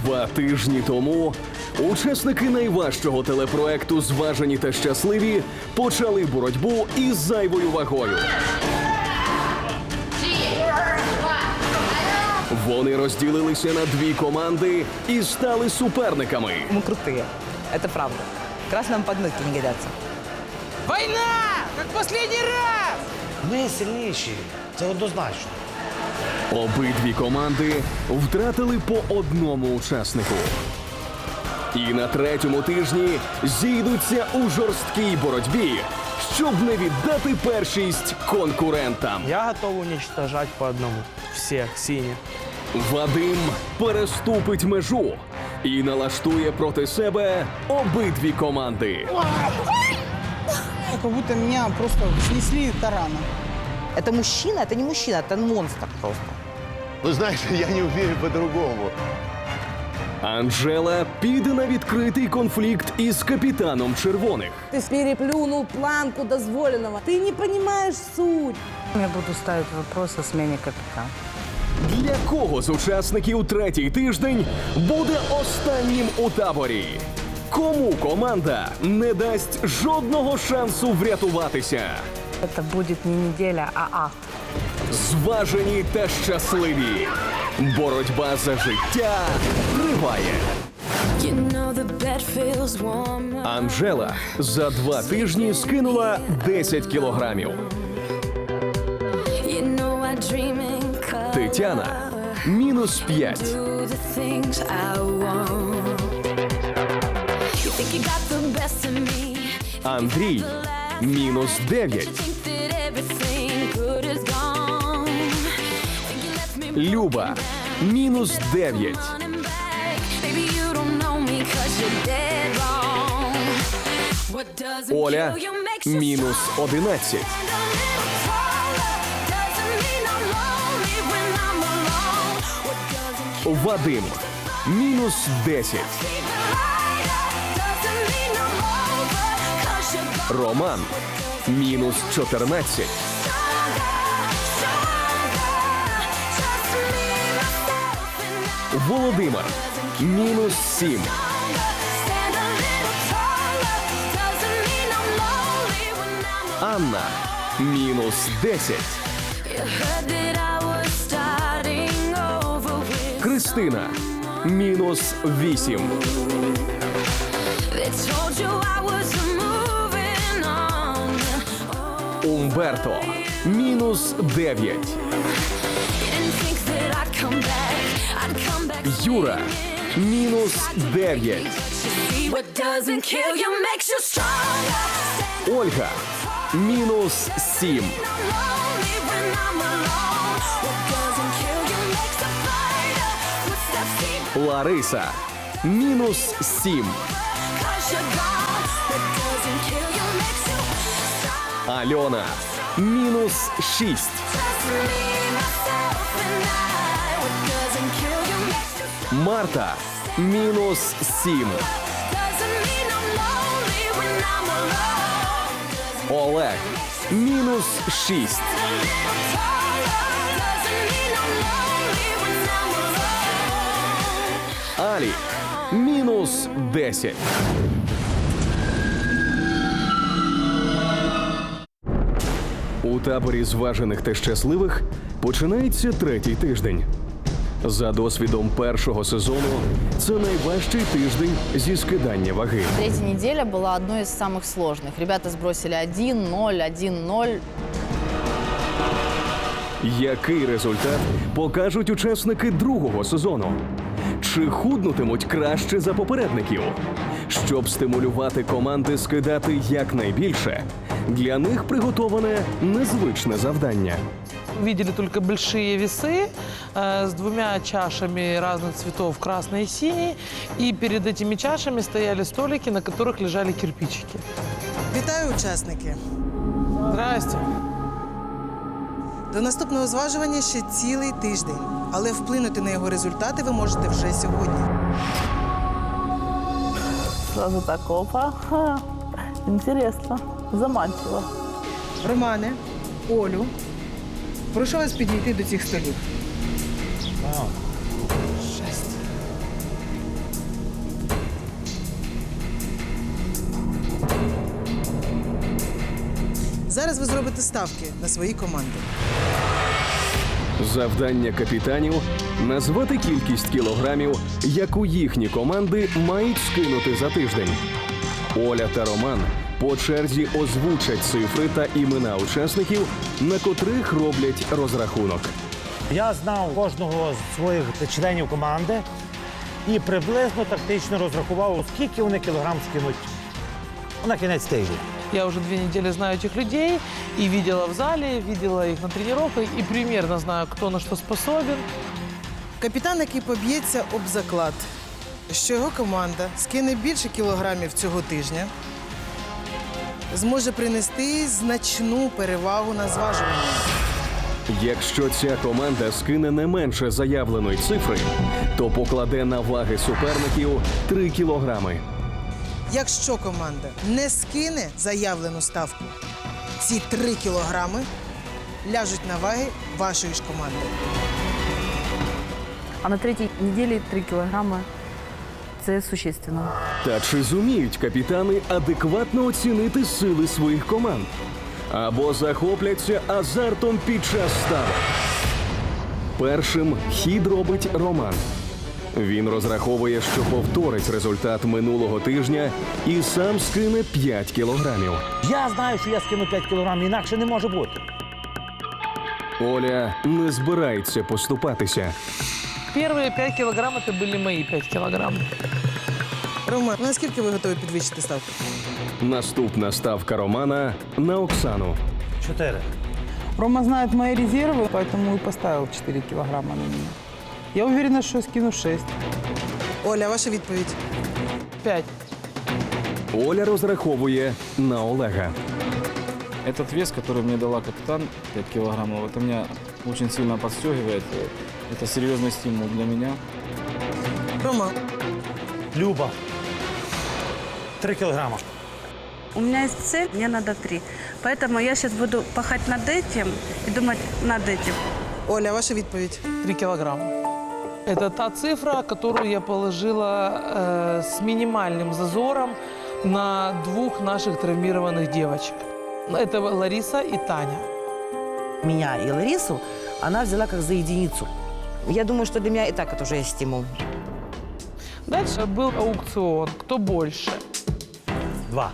Два тижні тому учасники найважчого телепроекту Зважені та щасливі почали боротьбу із зайвою вагою. Вони розділилися на дві команди і стали суперниками. Мы крутые. Это правда. Красным подметки не годятся. Война! Как последний раз! Ми сильніші, це однозначно. Обидві команди втратили по одному учаснику. І на третьому тижні зійдуться у жорсткій боротьбі, щоб не віддати першість конкурентам. Я готов уничтожать по одному. Всех синих. Вадим переступить межу і налаштує проти себе обидві команди. Как будто меня просто снесли тараном. Это мужчина, это не мужчина, это монстр просто. Ну, знаешь, я не уверен по-другому. Анжела піде на відкритий конфлікт із капітаном червоних. Ты переплюнул планку дозволенного. Ты не понимаешь суть. Я буду ставить вопрос о смене капитана. Для кого з учасників третій тиждень буде останнім у таборі? Кому команда не дасть жодного шансу врятуватися? Это будет не неделя, а акт. Зважені та щасливі. Боротьба за життя триває. Анжела за два тижні скинула 10 кілограмів. Тетяна мінус 5. Андрій мінус 9. Люба мінус 9. Оля мінус 11. Вадим мінус 10. Роман мінус 14. Володимир мінус 7. Анна мінус 10. Кристина мінус 8. Умберто мінус 9. Юра мінус 9. Ольга мінус 7. Лариса мінус 7. Альона мінус 6. Марта мінус 7. Олег мінус 6. Алі мінус 10. У таборі зважених та щасливих починається третій тиждень. За досвідом першого сезону, це найважчий тиждень зі скидання ваги. Третья неделя была одной из самых сложных. Ребята сбросили 1-0, 1-0. Який результат покажуть учасники другого сезону? Чи худнутимуть краще за попередників? Щоб стимулювати команди скидати якнайбільше, для них приготоване незвичне завдання. Видели только большие весы э, с двумя чашами разных цветов, красный и синий. И перед этими чашами стояли столики, на которых лежали кирпичики. Вітаю, учасники! Здрасте. До наступного зважування ще цілий тиждень, але вплинути на його результати ви можете вже сьогодні. Сразу так, опа. Ха. Интересно, заманчиво. Романе, Олю, Прошу вас підійти до цих столів. Вау. Зараз ви зробите ставки на свої команди. Завдання капітанів назвати кількість кілограмів, яку їхні команди мають скинути за тиждень. Оля та Роман по черзі озвучать цифри та імена учасників, на котрих роблять розрахунок. Я знав кожного з своїх членів команди і приблизно тактично розрахував, скільки вони кілограм скинуть на кінець тижня. Я уже две недели знаю этих людей и видела в зале, видела их на тренировках и примерно знаю, кто на что способен. Капітан, який поб'ється об заклад, що його команда скине більше кілограмів цього тижня, зможе принести значну перевагу на зважуванні. Якщо ця команда скине не менше заявленої цифри, то покладе на ваги суперників 3 кілограми. Якщо команда не скине заявлену ставку, ці 3 кілограми ляжуть на ваги вашої ж команди. А на третьей неделе 3 килограмма – это существенно. Та чи зуміють капітани адекватно оцінити сили своїх команд? Або захопляться азартом під час ставок? Першим хід робить Роман. Він розраховує, що повторить результат минулого тижня і сам скине 5 кілограмів. Я знаю, що я скину 5 кілограм, інакше не може бути. Оля не збирається поступатися. Первые 5 килограмм это были мои 5 килограмм. Роман, наскільки ви готові підвищити ставку? Наступна ставка Романа на Оксану. Чотири. Рома знает мои резервы, поэтому и поставил 4 килограмма на меня. Я уверена, что скину 6. Оля, ваша відповідь. 5. Оля розраховує на Олега. Этот вес, который мне дала капитан, 5 килограммов, это меня очень сильно подстегивает. Это серьезный стимул для меня. Рома, Люба. Три кілограма. У меня есть цель, мне надо 3. Поэтому я сейчас буду пахать над этим и думать над этим. Оля, ваша відповідь. 3 килограмма. Это та цифра, которую я положила э, с минимальным зазором на двух наших травмированных девочек. Это Лариса и Таня. Меня и Ларису она взяла как за единицу. Я думаю, что для меня и так это уже есть стимул. Дальше был аукцион. Кто больше? Два.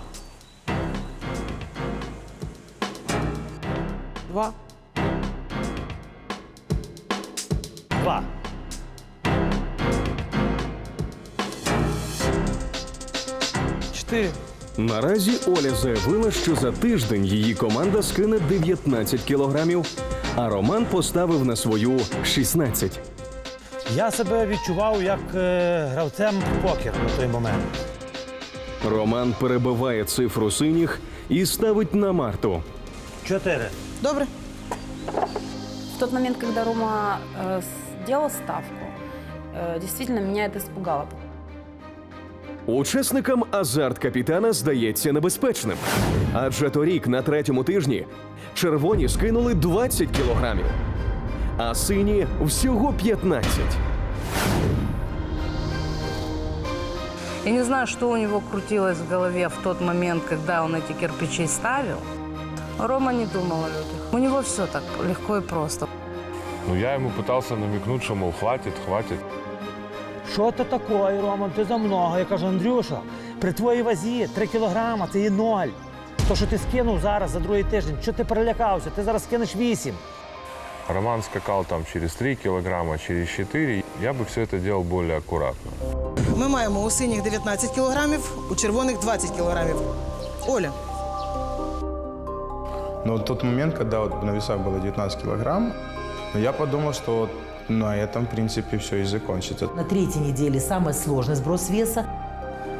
Два. Два. Четыре. Наразі Оля заявила, що за тиждень її команда скине 19 кілограмів, а Роман поставив на свою 16. Я себе відчував як е, гравцем в покер на той момент. Роман перебиває цифру синіх і ставить на Марту. Чотири. Добре. В тот момент, когда Рома э, сделал ставку, э, действительно меня это испугало. Учасникам азарт капітана здається небезпечним. Адже торік на третьому тижні червоні скинули 20 кілограмів, а сині всього 15. Я не знаю, что у него крутилось в голове в тот момент, когда он эти кирпичи ставил. Рома не думал о людях. У него все так легко и просто. Ну, я ему пытался намекнуть, что, мол, хватит, хватит Що то такое, Роман? Ти за много. Я кажу, Андрюша, при твоїй вазі 3 кілограма це є ноль. То, що ти скинув зараз за другий тиждень, що ти перелякався? Ти зараз скинеш 8. Роман скакал там через 3 килограмма, через 4. Я бы все это делал более аккуратно. Ми маємо у синіх 19 кілограмів, у червоних 20 кілограмів. Оля, Но вот тот момент, когда вот на весах было 19 килограмм, ну, я подумал, что вот на этом, в принципе, все и закончится. На третьей неделе самый сложный сброс веса.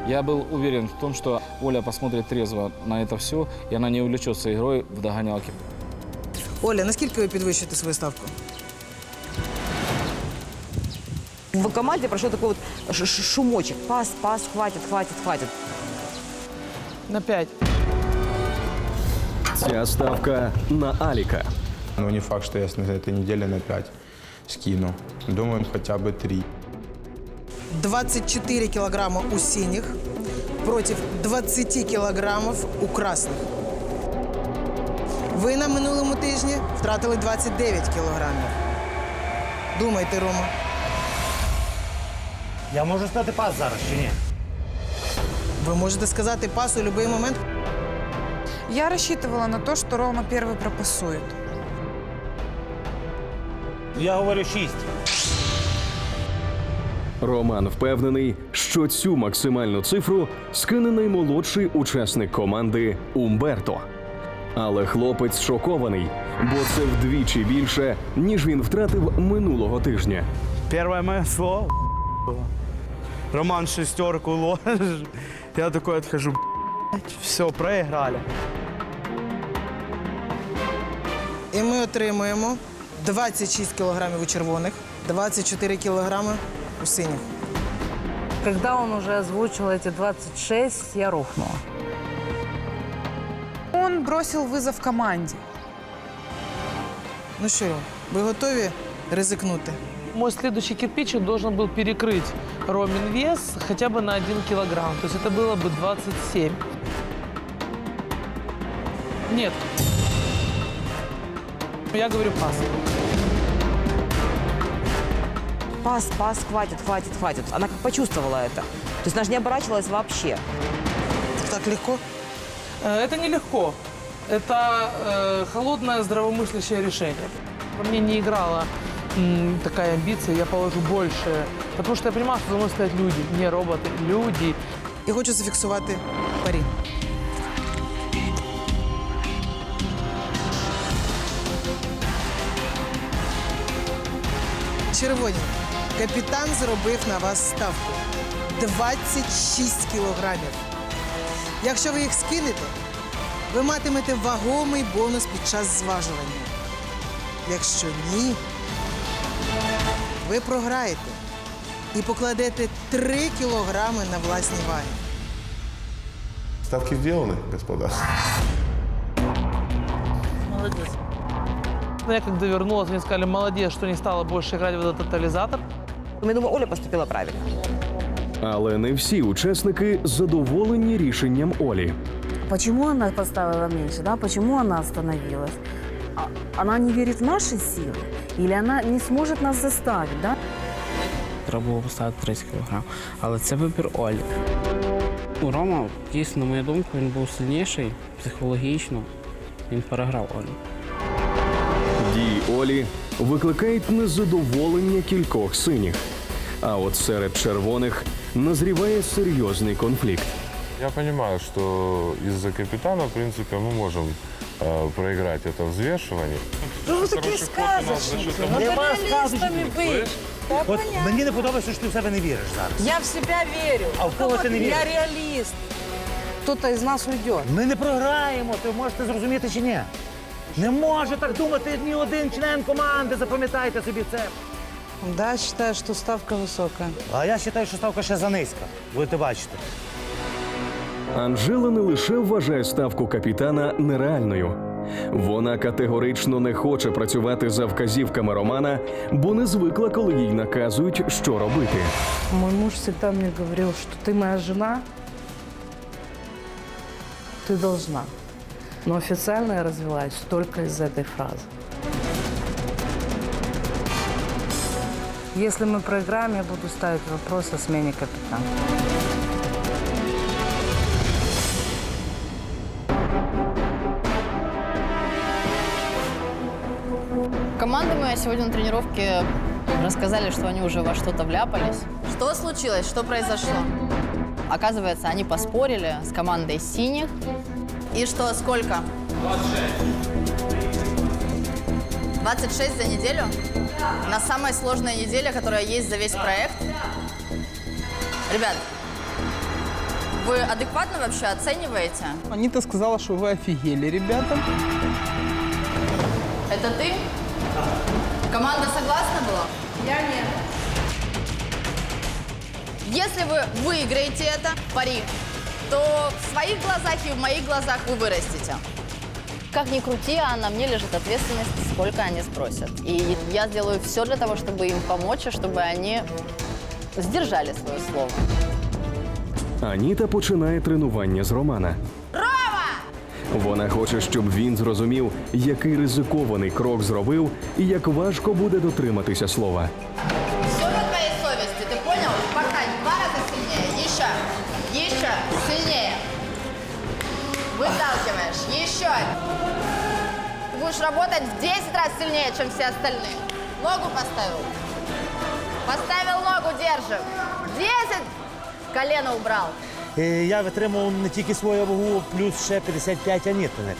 Я был уверен в том, что Оля посмотрит трезво на это все, и она не увлечется игрой в догонялки. Оля, наскільки ви підвищуєте свою ставку? В команде прошел такой вот ш- ш- шумочек. Пас, пас, хватит, хватит, хватит. На 5. Ця ставка на Аліка. Но не факт, что я на этой неделе на 5 скину. Думаю, хотя бы 3. 24 кілограма у синіх проти 20 кілограмів у красних. Ви на минулому тижні втратили 29 кілограмів. Думайте, Рома. Я можу стати пас зараз чи ні? Ви можете сказати пас у будь-який момент. Я рассчитывала на то, что Рома первый пропасует. Я говорю шість. Роман впевнений, що цю максимальну цифру скине наймолодший учасник команди Умберто. Але хлопець шокований, бо це вдвічі більше, ніж він втратив минулого тижня. Первое мое слово было. Роман шестерку ложишь. Я такой отхожу, все, проиграли. І ми отримуємо 26 кілограмів у червоних, 24 кілограми у синіх. Когда он уже озвучил эти 26, я рухнула. Он бросил вызов команде. Ну що, ви готові ризикнути? Мой следующий кирпичик должен был перекрыть Ромин вес хотя бы на 1 килограмм. То есть это было бы 27. Нет. Я говорю пас. Пас, пас, хватит, хватит, хватит. Она как почувствовала это. То есть она же не оборачивалась вообще. Так легко? Э, Это нелегко. Это э, холодное здравомыслящее решение. Во мне не играла м, такая амбиция, я положу больше. Потому что я понимала, что за мной стоят люди, не роботы, люди. І хочу зафіксувати парі. Червоні. Капітан зробив на вас ставку 26 кілограмів. Якщо ви їх скинете, ви матимете вагомий бонус під час зважування. Якщо ні, ви програєте і покладете 3 кілограми на власні ваги. Ставки сделаны, господа. Молодец. Я когда вернулась, мне сказали, молодец, что не стала больше играть в этот тотализатор. Я думаю, Оля поступила правильно. Але не всі учасники задоволені рішенням Олі. Почему она поставила меньше, да? Почему она остановилась? А- Она не верит в наши силы? Или она не сможет нас заставить, да? Треба було поставити 30 кг. Але це вибір Олі. Ну, Рома, дійсно, на мою думку, він був сильніший психологічно. Він переграв Олю. Дії Олі викликають незадоволення кількох синіх. А от серед червоних назріває серйозний конфлікт. Я понимаю, что из-за капитана, в принципе, мы можем э, проиграть это взвешивание. Що ви такі сказочники? Нема сказочників. быть. Да, От мені не подобається, що ти в себе не віриш зараз. Я в себя верю. А в кого ти не віриш? Я реалист. Кто-то из нас уйдет. Ми не програємо, ти можете зрозуміти чи ні? Не може так думати ні один член команди, запам'ятайте собі це. Да, считаю, что ставка высокая. А я вважаю, що ставка ще занизька. Будете бачити. Анжела не лише вважає ставку капітана нереальною. Вона категорично не хоче працювати за вказівками Романа, бо не звикла, коли їй наказують, що робити. Мой муж всегда мне говорил, что ты моя жена, ты должна. Но официально я развелась только из этой фразы. Если мы проиграем, я буду ставить вопрос о смене капитана. Команды моя сегодня на тренировке рассказали, что они уже во что-то вляпались. Что случилось? Что произошло? Оказывается, они поспорили с командой синих. И что, сколько? 26. 26 за неделю? На самой сложной неделе, которая есть за весь проект? Ребят, вы адекватно вообще оцениваете? Анита сказала, что вы офигели, ребята. Это ты? Команда согласна была? Я нет. Если вы выиграете это, пари, то в своих глазах и в моих глазах вы вырастете. Как ни крути, а на мне лежит ответственность, сколько они спросят. И я сделаю все для того, чтобы им помочь, и чтобы они сдержали свое слово. Аніта починає тренування з Романа. Рома! Вона хоче, щоб він зрозумів, який ризикований крок зробив і як важко буде дотриматися слова. работать в 10 раз сильнее, чем все остальные. Ногу поставил. Поставил ногу, держим. 10. Колено убрал. Е, Я витримував не тільки свою вагу, плюс ще 55 анітиних.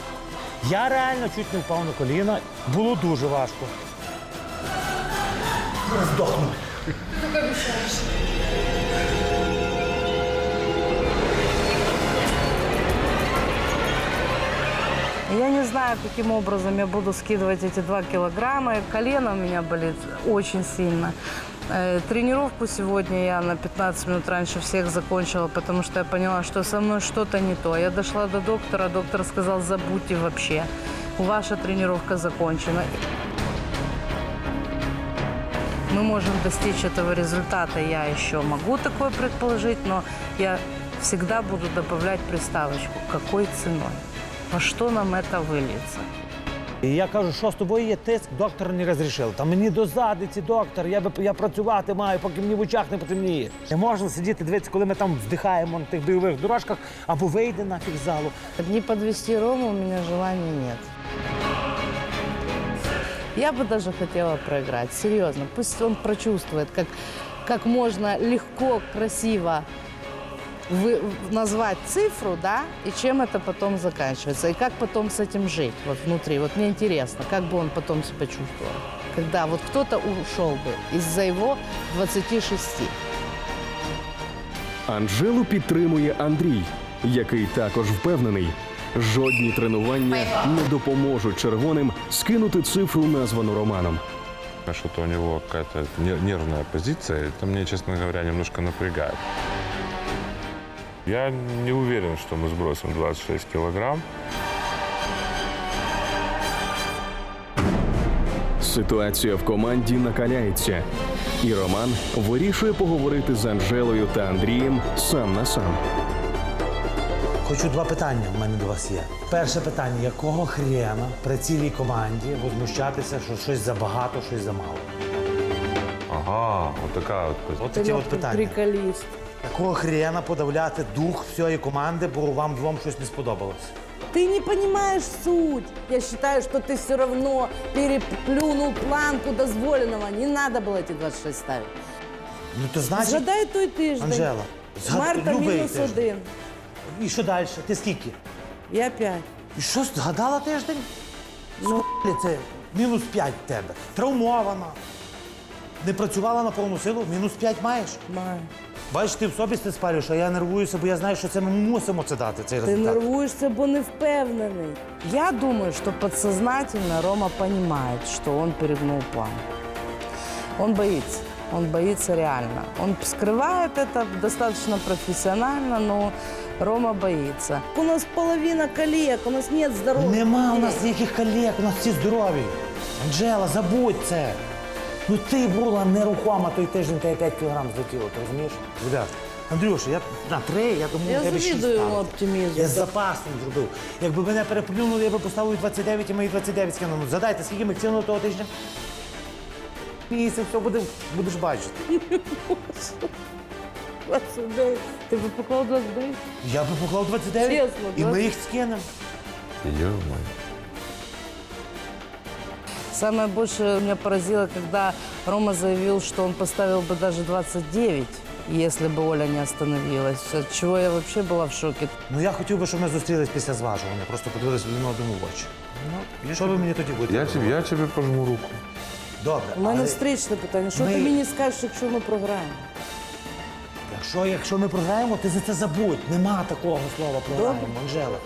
Я реально чуть не впав на коліна. Було дуже важко. Здохну. Я не знаю, каким образом я буду скидывать эти два килограмма. Колено у меня болит очень сильно. Э, Тренировку сегодня я на 15 минут раньше всех закончила, потому что я поняла, что со мной что-то не то. Я дошла до доктора, доктор сказал, забудьте вообще. Ваша тренировка закончена. Мы можем достичь этого результата, я еще могу такое предположить, но я всегда буду добавлять приставочку. Какой ценой? Во что нам это выльется? І я кажу, що з тобою є тиск, доктор не розрішив. Та мені до задиці, доктор, я, би, я працювати маю, поки мені в очах не потемніє. Не можна сидіти, дивитися, коли ми там вздихаємо на тих бойових дорожках, або вийде нафіг з залу. Не подвести Рому у меня желания нет. Я бы даже хотела проиграть, серьезно. Пусть он прочувствует, как, как можно легко, красиво вы, назвать цифру, да, и чем это потом заканчивается, и как потом с этим жить вот внутри. Вот мне интересно, как бы он потом себя чувствовал, когда вот кто-то ушел бы из-за его 26. Анжелу підтримує Андрій, який також впевнений, жодні тренування не допоможуть червоним скинути цифру, названу Романом. А Что-то у него какая-то нер- нервная позиция. Это мне, честно говоря, немножко напрягает. Я не уверен, что мы сбросим 26 килограмм. Ситуація в команді накаляється, і Роман вирішує поговорити з Анжелою та Андрієм сам на сам. Хочу два питання в мене до вас є. Перше питання: якого хрена при цілій команді возмущатися, що щось забагато, щось замало? Ага, вот такая вот. От такі от питання. Приколист Якого хрена подавляти дух всієї команди, бо вам двом щось не сподобалось? Ты не понимаешь суть. Я считаю, что ты все равно переплюнул планку дозволенного. Не надо было эти 26 ставить. Ну то значить, Згадай той тиждень. Анжела, згад- Марта любий мінус тиждень. один. і що далі? Ти скільки? Я п'ять. І що, згадала тиждень? Ну, це мінус 5 в тебе. Травмована. не працювала на повну силу, мінус 5 маєш. Маю. Бачиш, ти в собі це спалюєш, а я нервуюся, бо я знаю, що це ми мусимо це дати, цей Ти результат. нервуешься, бо не впевнений. Я думаю, что подсознательно Рома понимает, что он перегнул план. Он боится. Он боится реально. Он скрывает это достаточно профессионально, но Рома боится. У нас половина коллег, у нас нет здоровья. Нема у нас ніяких колег, у нас всі здорові. Анжела, забудь це. Ну ти була нерухома той тиждень, тебе 5 кілограм злетіло, ти розумієш? Ребят, Андрюша, я на три, я думаю, Я тебе 6 завідую йому ставити. оптимізму. Я з запасом зробив. Якби мене переплюнули, я би поставив 29 і мої 29 скинув. Ну, Задайте, скільки ми кинули того тижня? Місяць, все буде, будеш бачити. 29. Ти би поклав 29? Я би поклав 29 Чесно, і ми їх скинемо. Ё-моё. Самое большее меня поразило, когда Рома заявил, что он поставил бы даже 29, если бы Оля не остановилась. От чего я вообще была в шоке. Ну я хотів би, щоб ми зустрілись після зважування, просто подивилися один одному в очі. Ну, що ви мені тоді будете? Я тебе, я тебе пожму руку. Добре. У мене але встречне питання. Що ми- ти мені скажеш, якщо ми програємо? Якщо, якщо ми програємо, ти за це забудь. Нема такого слова програємо, Анжела.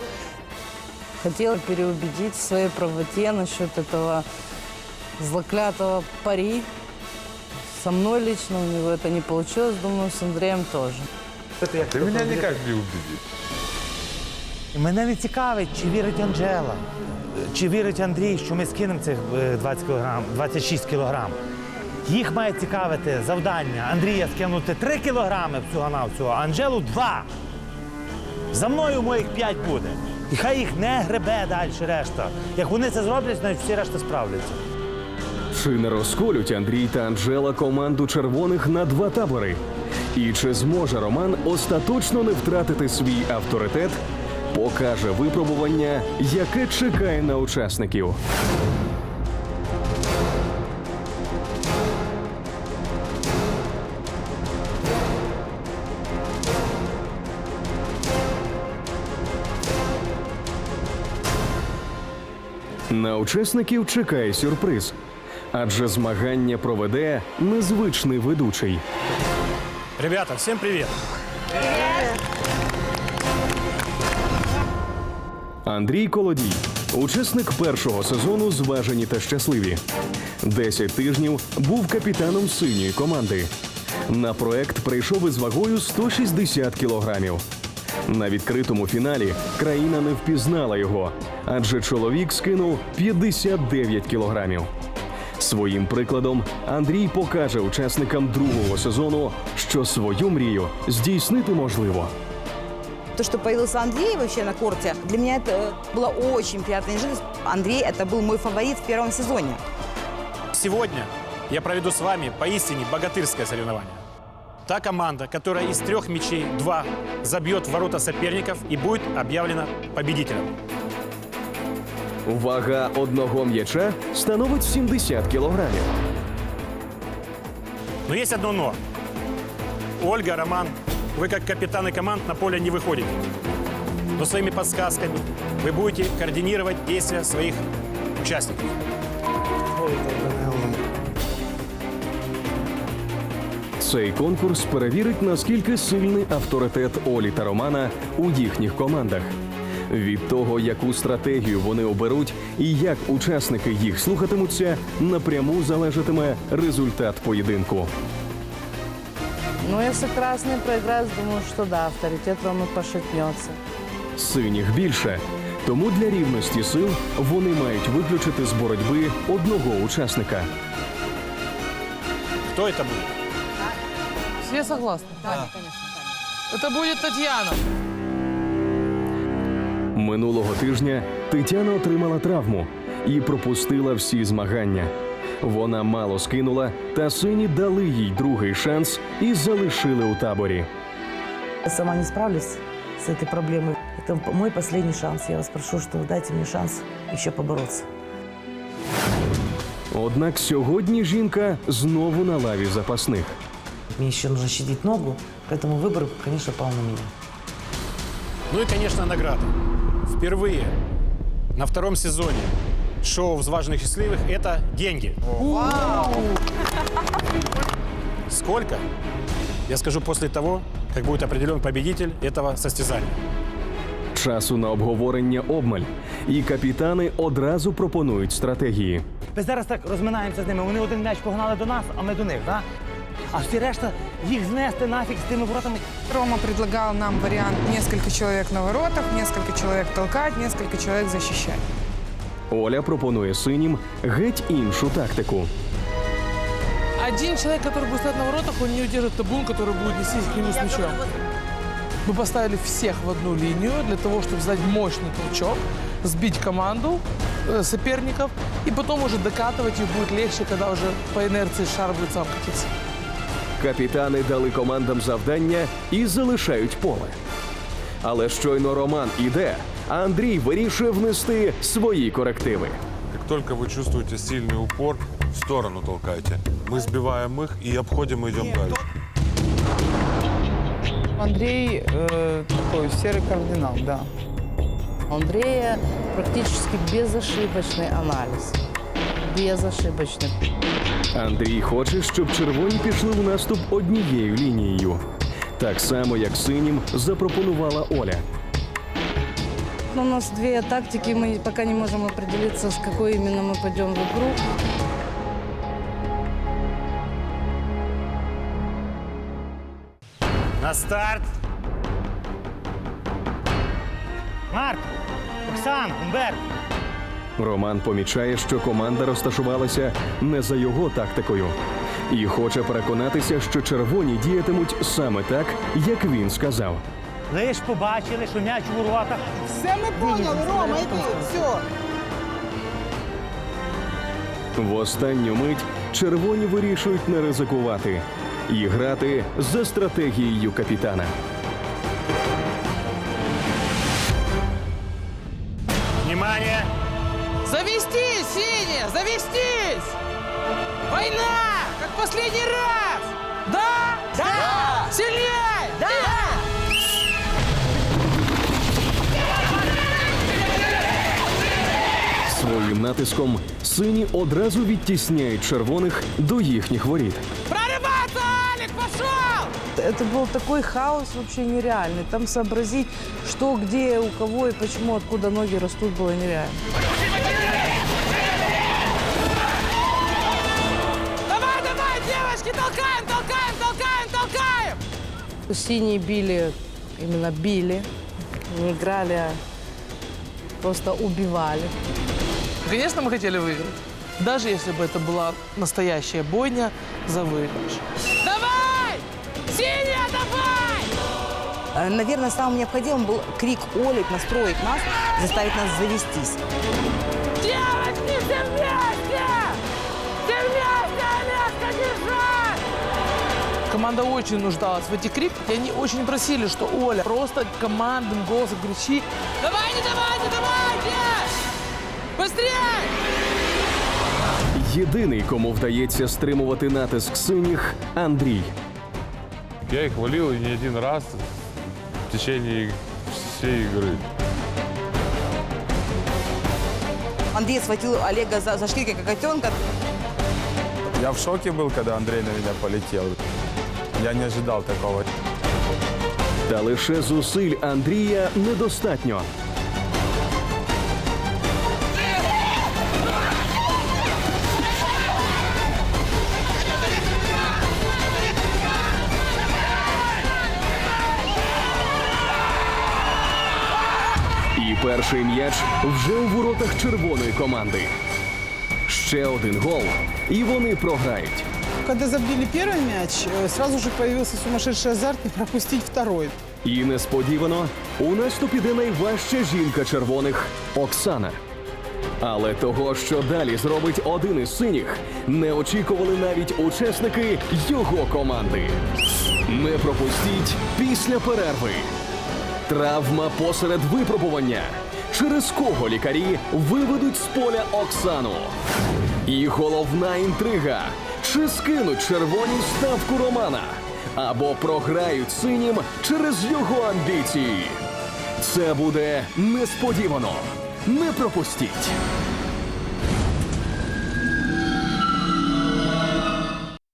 Хотела переубедить в своей правоте насчет этого злоклятого пари. Со мной лично у него это не получилось, думаю, с Андреем тоже. Ты меня никак не убедишь. І Мене не цікавить, чи вірить Анжела, чи вірить Андрій, що ми скинемо цих е, 20 кілограм, 26 кілограм. Їх має цікавити завдання Андрія скинути 3 кілограми всього на всього, а Анжелу 2. За мною моїх 5 буде. І хай їх не гребе далі решта. Як вони це зроблять, значить всі решта справляться. Чи не розколють Андрій та Анжела команду червоних на два табори? І чи зможе Роман остаточно не втратити свій авторитет? Покаже випробування, яке чекає на учасників. На учасників чекає сюрприз, адже змагання проведе незвичний ведучий. Ребята, всем привет! Андрій Колодій, учасник першого сезону Зважені та щасливі. Десять тижнів був капітаном синьої команди. На проект прийшов із вагою 160 кілограмів. На відкритому фіналі країна не впізнала його, адже чоловік скинув 59 кілограмів. Своїм прикладом Андрій покаже учасникам другого сезону, що свою мрію здійснити можливо. То, что появился Андрей вообще на корте, для меня это э, была очень приятная неожиданность. Андрей – это был мой фаворит в первом сезоне. Сегодня я проведу с вами поистине богатырское соревнование. Та команда, которая из трех мячей два забьет в ворота соперников и будет объявлена победителем. Вага одного м'яча становить 70 кілограмів. Но есть одно но. Ольга, Роман, вы как капитаны команд на поле не выходите. Но своими подсказками вы будете координировать действия своих участников. Цей конкурс перевірить, наскільки сильний авторитет Олі та Романа у їхніх командах. Від того, яку стратегію вони оберуть і як учасники їх слухатимуться, напряму залежатиме результат поєдинку. Ну, если красные проиграют, думаю, что да, авторитет Ромы пошатнется. Синіх більше. Тому для рівності сил вони мають виключити з боротьби одного учасника. Кто это будет? Все согласны? Да, Это будет Татьяна. Минулого тижня Тетяна отримала травму і пропустила всі змагання. Вона мало скинула, та сині дали їй другий шанс і залишили у таборі. Сама не справлюсь с этой проблемой. Это мой последний шанс. Я вас прошу, что дайте мне шанс еще побороться. Однак сьогодні жінка знову на лаві запасних. Мне еще нужно щадить ногу, поэтому выбор, конечно, пал на меня. Ну и, конечно, награда. Впервые на втором сезоне шоу «Взваженных счастливых» — это деньги. Сколько? Я скажу после того, как будет определен победитель этого состязания. Часу на обговорення обмаль, і капітани одразу пропонують стратегії. Ми зараз так розминаємося з ними. Вони один м'яч погнали до нас, а ми до них, так? А всі решта їх знести нафіг з тими воротами. Рома предлагал нам вариант несколько человек на воротах, несколько человек толкать, несколько человек защищать. Оля пропонує синім геть іншу тактику. Один человек, который будет стоять на воротах, он не удержит табун, который будет нести к нему с мячом. Мы поставили всех в одну линию для того, чтобы сдать мощный толчок, сбить команду э, соперников, и потом уже докатывать их будет легче, когда уже по инерции шар будет сам катиться. Капітани дали командам завдання і залишають поле. Але щойно Роман іде, а Андрій вирішує внести свої корективи. Как только вы чувствуете сильный упор, в сторону толкайте. Мы сбиваем их и обходим и идем дальше. Андрей э, такой серый кардинал, да. У Андрея практически безошибочный анализ. Безошибочный. Андрій хоче, щоб червоні пішли в наступ однією лінією. Так само, як синім запропонувала Оля. У нас две тактики, мы пока не можем определиться, с какой именно мы пойдем в игру. На старт! Марк, Оксана, Умберт. Роман помічає, що команда розташувалася не за його тактикою, і хоче переконатися, що червоні діятимуть саме так, як він сказав. Лиш побачили, що м'яч у воротах. Все ми поняли, Рома, іди, все. В останню мить червоні вирішують не ризикувати і грати за стратегією капітана. Война! Как последний раз! Да? Да! Сильнее! Да! Своїм натиском сині одразу відтісняють червоних до їхніх воріт. Прорываться, Алик, пошел! Это был такой хаос вообще нереальный. Там сообразить, что, где, у кого и почему, откуда ноги растут, было нереально. Синие били, именно били, не играли, а просто убивали. Конечно, мы хотели выиграть. Даже если бы это была настоящая бойня за выигрыш. Давай! Синяя, давай! Э, Наверное, самым необходимым был крик Оли, настроить нас, заставить нас завестись. Команда очень нуждалась в этих криках, и они очень просили, что Оля просто командным голосом кричи «Давайте, давайте, давайте! Быстрее!» Єдиний, кому вдається стримувати натиск синіх Андрій. Я их валил и не один раз в течение всей игры. Андрей схватил Олега за, за шкирки, как котенка. Я в шоке был, когда Андрей на меня полетел. Я не ожидал такого. Та лише зусиль Андрія недостатньо. І перший м'яч вже у воротах червоної команди. Ще один гол, і вони програють. Когда забили первый мяч, э, сразу же появился сумасшедший азарт не пропустить второй. І несподівано у наступ іде найважча жінка червоних Оксана. Але того, що далі зробить один із синіх, не очікували навіть учасники його команди. Не пропустіть після перерви. Травма посеред випробування. Через кого лікарі виведуть з поля Оксану. І головна інтрига: чи скинуть червоні ставку Романа, або програють синім через його амбіції. Це буде несподівано. Не пропустіть.